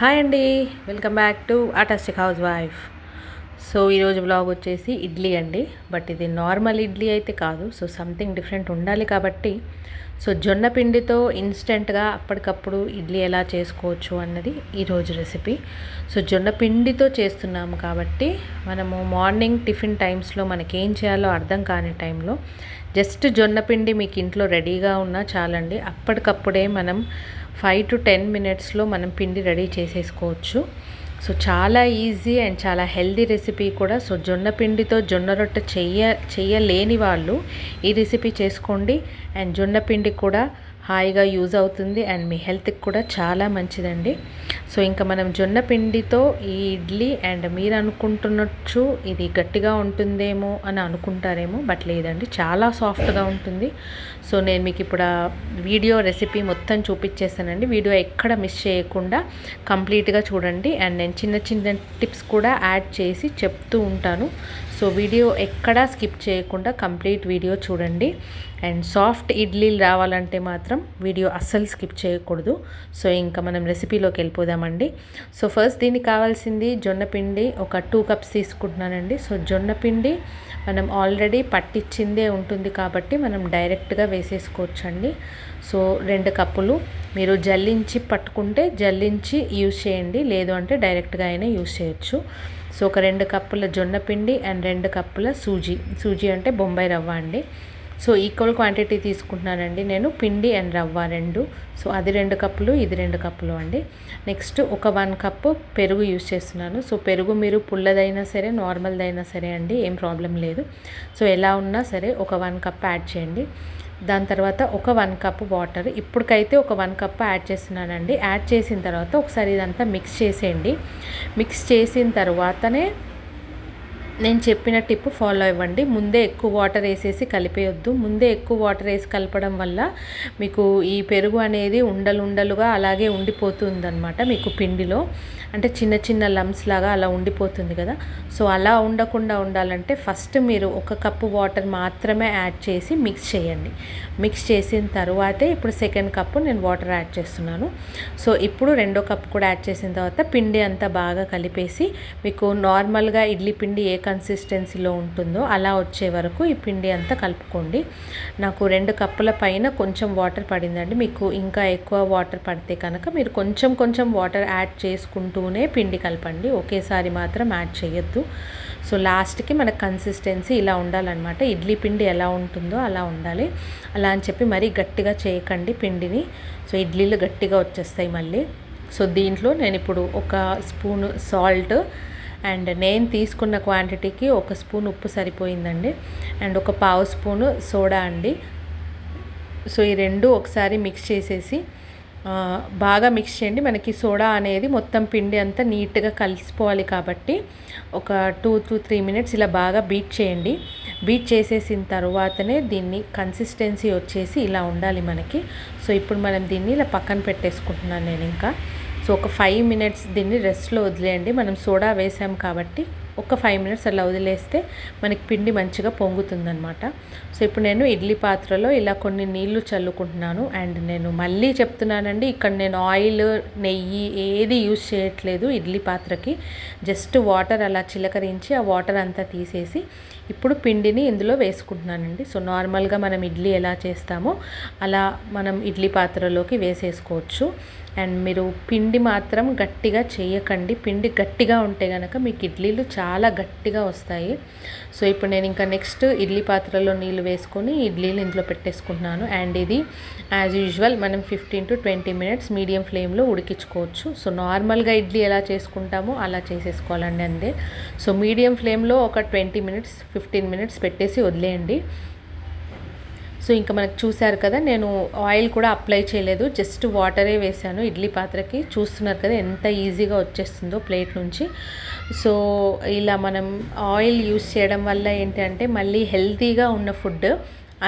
Hi అండి welcome back to artistic house wife. So ఈరోజు blog వచ్చేసి ఇడ్లీ అండి బట్ ఇది నార్మల్ ఇడ్లీ అయితే కాదు. సో సంథింగ్ డిఫరెంట్ ఉండాలి కాబట్టి సో జొన్న పిండితో ఇన్స్టెంట్గా అప్పటికప్పుడు ఇడ్లీ ఎలా చేసుకోవచ్చు అన్నది ఈరోజు రెసిపీ సో జొన్న పిండితో చేస్తున్నాము కాబట్టి మనము మార్నింగ్ టిఫిన్ టైమ్స్లో మనకి ఏం చేయాలో అర్థం కాని టైంలో జస్ట్ జొన్న పిండి మీకు ఇంట్లో రెడీగా ఉన్నా చాలండి. అప్పటికప్పుడే మనం ఫైవ్ టు టెన్ మినిట్స్లో మనం పిండి రెడీ చేసేసుకోవచ్చు. సో చాలా ఈజీ అండ్ చాలా హెల్దీ రెసిపీ కూడా. సో జొన్న పిండితో జొన్న రొట్టె చెయ్య చెయ్యలేని వాళ్ళు ఈ రెసిపీ చేసుకోండి. అండ్ జొన్న పిండి కూడా హాయిగా యూజ్ అవుతుంది అండ్ మీ హెల్త్కి కూడా చాలా మంచిదండి. సో ఇంకా మనం జొన్న పిండితో ఈ ఇడ్లీ అండ్ మీరు అనుకుంటున్నచ్చు ఇది గట్టిగా ఉంటుందేమో అని అనుకుంటారేమో బట్ లేదండి చాలా సాఫ్ట్గా ఉంటుంది. సో నేను మీకు ఇప్పుడు ఆ వీడియో రెసిపీ మొత్తం చూపించేస్తానండి వీడియో ఎక్కడ మిస్ చేయకుండా కంప్లీట్గా చూడండి. అండ్ నేను చిన్న చిన్న టిప్స్ కూడా యాడ్ చేసి చెప్తూ ఉంటాను. సో వీడియో ఎక్కడా స్కిప్ చేయకుండా కంప్లీట్ వీడియో చూడండి. అండ్ సాఫ్ట్ ఇడ్లీలు రావాలంటే మాత్రం వీడియో అస్సలు స్కిప్ చేయకూడదు. సో ఇంకా మనం రెసిపీలోకి వెళ్ళిపోదామండి. సో ఫస్ట్ దీనికి కావాల్సింది జొన్న పిండి ఒక టూ కప్స్ తీసుకుంటున్నానండి. సో జొన్నపిండి మనం ఆల్రెడీ పట్టించిందే ఉంటుంది కాబట్టి మనం డైరెక్ట్గా వేసేసుకోవచ్చండి. సో రెండు కప్పులు మీరు జల్లించి పట్టుకుంటే జల్లించి యూజ్ చేయండి లేదు అంటే డైరెక్ట్గా అయినా యూజ్ చేయొచ్చు. సో ఒక రెండు కప్పుల జొన్న పిండి అండ్ రెండు కప్పుల సూజీ. సూజీ అంటే బొంబాయి రవ్వ అండి. సో ఈక్వల్ క్వాంటిటీ తీసుకుంటున్నానండి నేను పిండి అండ్ రవ్వ రెండు. సో అది రెండు కప్పులు ఇది రెండు కప్పులు అండి. నెక్స్ట్ ఒక వన్ కప్పు పెరుగు యూజ్ చేస్తున్నాను. సో పెరుగు మీరు పుల్లదైనా సరే నార్మల్దైనా సరే అండి ఏం ప్రాబ్లం లేదు. సో ఎలా ఉన్నా సరే ఒక వన్ కప్ యాడ్ చేయండి. దాని తర్వాత ఒక వన్ కప్ వాటర్. ఇప్పటికైతే ఒక వన్ కప్ యాడ్ చేస్తున్నానండి. యాడ్ చేసిన తర్వాత ఒకసారి ఇదంతా మిక్స్ చేసేయండి. మిక్స్ చేసిన తర్వాతనే నేను చెప్పిన టిప్ ఫాలో అవ్వండి. ముందే ఎక్కువ వాటర్ వేసేసి కలిపేయొద్దు. ముందే ఎక్కువ వాటర్ వేసి కలపడం వల్ల మీకు ఈ పెరుగు అనేది ఉండలుండలుగా అలాగే ఉండిపోతుందన్నమాట మీకు పిండిలో. అంటే చిన్న చిన్న లమ్స్ లాగా అలా ఉండిపోతుంది కదా. సో అలా ఉండకుండా ఉండాలంటే ఫస్ట్ మీరు ఒక కప్పు వాటర్ మాత్రమే యాడ్ చేసి మిక్స్ చేయండి. మిక్స్ చేసిన తర్వాతే ఇప్పుడు సెకండ్ కప్పు నేను వాటర్ యాడ్ చేస్తున్నాను. సో ఇప్పుడు రెండో కప్పు కూడా యాడ్ చేసిన తర్వాత పిండి అంతా బాగా కలిపేసి మీకు నార్మల్గా ఇడ్లీ పిండి ఏ కన్సిస్టెన్సీలో ఉంటుందో అలా వచ్చే వరకు ఈ పిండి అంతా కలుపుకోండి. నాకు రెండు కప్పుల పైన కొంచెం వాటర్ పడిందండి. మీకు ఇంకా ఎక్కువ వాటర్ పడితే కనుక మీరు కొంచెం కొంచెం వాటర్ యాడ్ చేసుకుంటూ చేసుకుంటూనే పిండి కలపండి. ఒకేసారి మాత్రం యాడ్ చేయొద్దు. సో లాస్ట్కి మన కన్సిస్టెన్సీ ఇలా ఉండాలన్నమాట. ఇడ్లీ పిండి ఎలా ఉంటుందో అలా ఉండాలి. అలా అని చెప్పి మరీ గట్టిగా చేయకండి పిండిని. సో ఇడ్లీలు గట్టిగా వచ్చేస్తాయి మళ్ళీ. సో దీంట్లో నేను ఇప్పుడు ఒక స్పూన్ సాల్ట్ అండ్ నేను తీసుకున్న క్వాంటిటీకి ఒక స్పూన్ ఉప్పు సరిపోయిందండి. అండ్ ఒక పావు స్పూను సోడా అండి. సో ఈ రెండు ఒకసారి మిక్స్ చేసేసి బాగా మిక్స్ చేయండి. మనకి సోడా అనేది మొత్తం పిండి అంతా నీట్గా కలిసిపోవాలి కాబట్టి ఒక టూ టు త్రీ మినిట్స్ ఇలా బాగా బీట్ చేయండి. బీట్ చేసేసిన తర్వాతనే దీన్ని కన్సిస్టెన్సీ వచ్చేసి ఇలా ఉండాలి మనకి. సో ఇప్పుడు మనం దీన్ని ఇలా పక్కన పెట్టేసుకుంటున్నాను నేను ఇంకా. సో ఒక ఫైవ్ మినిట్స్ దీన్ని రెస్ట్లో వదిలేయండి. మనం సోడా వేసాం కాబట్టి ఒక ఫైవ్ మినిట్స్ అలా వదిలేస్తే మనకి పిండి మంచిగా పొంగుతుందనమాట సో ఇప్పుడు నేను ఇడ్లీ పాత్రలో ఇలా కొన్ని నీళ్ళు చల్లుకుంటున్నాను. అండ్ నేను మళ్ళీ చెప్తున్నానండి ఇక్కడ నేను ఆయిల్ నెయ్యి ఏది యూజ్ చేయట్లేదు ఇడ్లీ పాత్రకి. జస్ట్ వాటర్ అలా చిలకరించి ఆ వాటర్ అంతా తీసేసి ఇప్పుడు పిండిని ఇందులో వేసుకుంటున్నానండి. సో నార్మల్గా మనం ఇడ్లీ ఎలా చేస్తామో అలా మనం ఇడ్లీ పాత్రలోకి వేసేసుకోవచ్చు. అండ్ మీరు పిండి మాత్రం గట్టిగా చేయకండి. పిండి గట్టిగా ఉంటే కనుక మీకు ఇడ్లీలు చాలా గట్టిగా వస్తాయి. సో ఇప్పుడు నేను ఇంకా నెక్స్ట్ ఇడ్లీ పాత్రలో నీళ్ళు వేసుకొని ఇడ్లీలు ఇందులో పెట్టేసుకుంటున్నాను. అండ్ ఇది యాజ్ యూజువల్ మనం fifteen to twenty minutes medium ఫ్లేమ్లో ఉడికించుకోవచ్చు. సో నార్మల్గా ఇడ్లీ ఎలా చేసుకుంటామో అలా చేసేసుకోవాలండి అంతే. సో మీడియం ఫ్లేమ్లో ఒక ట్వంటీ మినిట్స్ ఫిఫ్టీన్ మినిట్స్ పెట్టేసి వదిలేయండి. సో ఇంకా మనకు చూశారు కదా నేను ఆయిల్ కూడా అప్లై చేయలేదు. జస్ట్ వాటరే వేసాను ఇడ్లీ పాత్రకి. చూస్తున్నారు కదా ఎంత ఈజీగా వచ్చేస్తుందో ప్లేట్ నుంచి. సో ఇలా మనం ఆయిల్ యూస్ చేయడం వల్ల ఏంటంటే మళ్ళీ హెల్తీగా ఉన్న ఫుడ్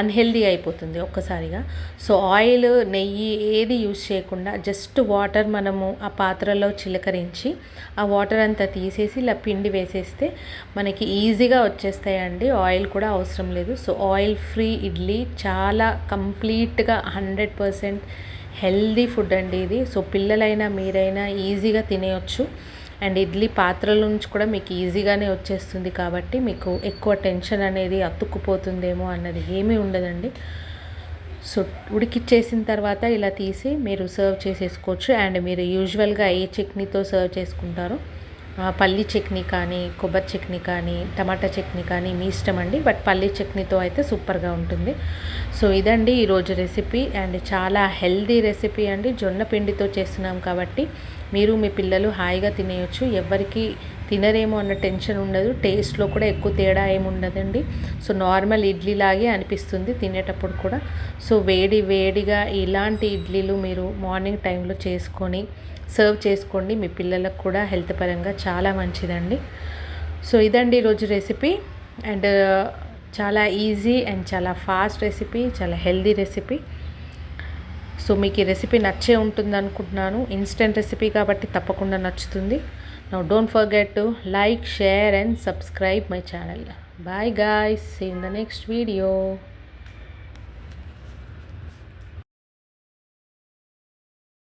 అన్హెల్దీ అయిపోతుంది ఒక్కసారిగా. సో ఆయిల్ నెయ్యి ఏది యూజ్ చేయకుండా జస్ట్ వాటర్ మనము ఆ పాత్రలో చిలకరించి ఆ వాటర్ అంతా తీసేసి ఇలా పిండి వేసేస్తే మనకి ఈజీగా వచ్చేస్తాయండి. ఆయిల్ కూడా అవసరం లేదు. సో ఆయిల్ ఫ్రీ ఇడ్లీ చాలా కంప్లీట్గా హండ్రెడ్ పర్సెంట్ హెల్దీ ఫుడ్ అండి ఇది. సో పిల్లలైనా మీరైనా ఈజీగా తినేయచ్చు. అండ్ ఇడ్లీ పాత్రల నుంచి కూడా మీకు ఈజీగానే వచ్చేస్తుంది కాబట్టి మీకు ఎక్కువ టెన్షన్ అనేది అతుక్కుపోతుందేమో అన్నది ఏమీ ఉండదండి. సో ఉడికిచ్చేసిన తర్వాత ఇలా తీసి మీరు సర్వ్ చేసేసుకోవచ్చు. అండ్ మీరు యూజువల్గా ఏ చట్నీతో సర్వ్ చేసుకుంటారో పల్లి చట్నీ కానీ కొబ్బరి చట్నీ కానీ టమాటా చట్నీ కానీ మీ ఇష్టం అండి. బట్ పల్లి చట్నీతో అయితే సూపర్గా ఉంటుంది. సో ఇదండి ఈరోజు రెసిపీ. అండ్ చాలా హెల్దీ రెసిపీ అండి. జొన్న పిండితో చేస్తున్నాం కాబట్టి మీరు మీ పిల్లలు హాయిగా తినేయచ్చు. ఎవరికి తినరేమో అన్న టెన్షన్ ఉండదు. టేస్ట్లో కూడా ఎక్కువ తేడా ఏమి ఉండదండి. సో నార్మల్ ఇడ్లీ లాగే అనిపిస్తుంది తినేటప్పుడు కూడా. సో వేడి వేడిగా ఇలాంటి ఇడ్లీలు మీరు మార్నింగ్ టైంలో చేసుకొని సర్వ్ చేసుకోండి. మీ పిల్లలకు కూడా హెల్త్ పరంగా చాలా మంచిదండి. సో ఇదండి ఈరోజు రెసిపీ. అండ్ చాలా ఈజీ అండ్ చాలా ఫాస్ట్ రెసిపీ చాలా హెల్దీ రెసిపీ. సో మీకు ఈ రెసిపీ నచ్చే ఉంటుంది అనుకుంటున్నాను ఇన్స్టెంట్ రెసిపీ కాబట్టి తప్పకుండా నచ్చుతుంది. No don't forget to like share and subscribe my channel bye guys in the next video